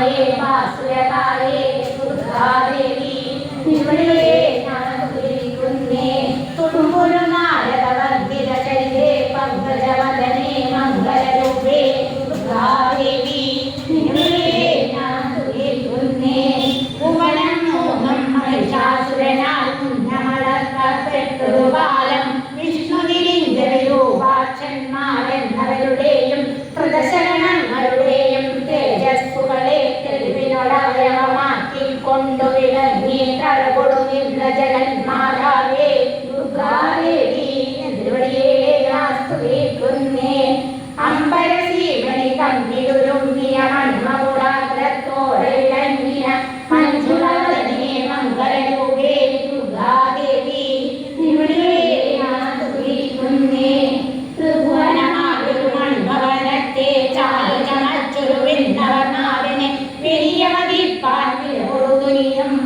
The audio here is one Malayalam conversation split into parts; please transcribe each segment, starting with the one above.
भास्वताये देवी ജഗന്മാതാവേ ദുർഗാദേവി േ നാസ്തുവേ കുന്നേ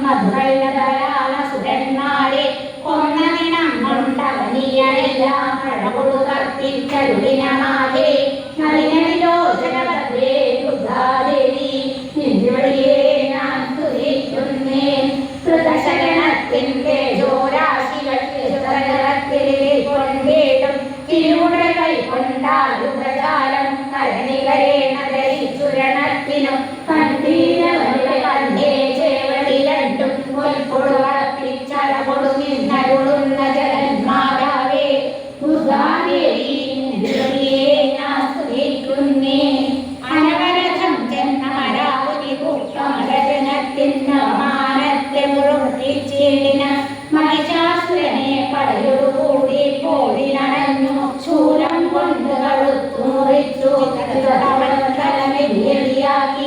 മധുരല്ലതയാല സുരന്മാരെ കൊന്ന നിനങ്ങളുണ്ടവനീയനെല്ലാം കഴകൊടു കർത്തിൽ കരുടിനമാകെ നളിനളിലോ ജനപദേ ബുധാദേവി നിന്നിവളിയെ ഞാൻ തുരിക്കുന്നേൻ കൃതശകണത്തിൻ തേജോരാശികൾ കൊണ്ടേടും. തിരുമുട കൈ കൊണ്ടാലുപരാ കടലൊരു കൂട്ടി പോടി നനഞ്ഞു ശൂലം കൊണ്ട് കഴുത്തു മുറിച്ചു. തലമെല്ലിയാക്കി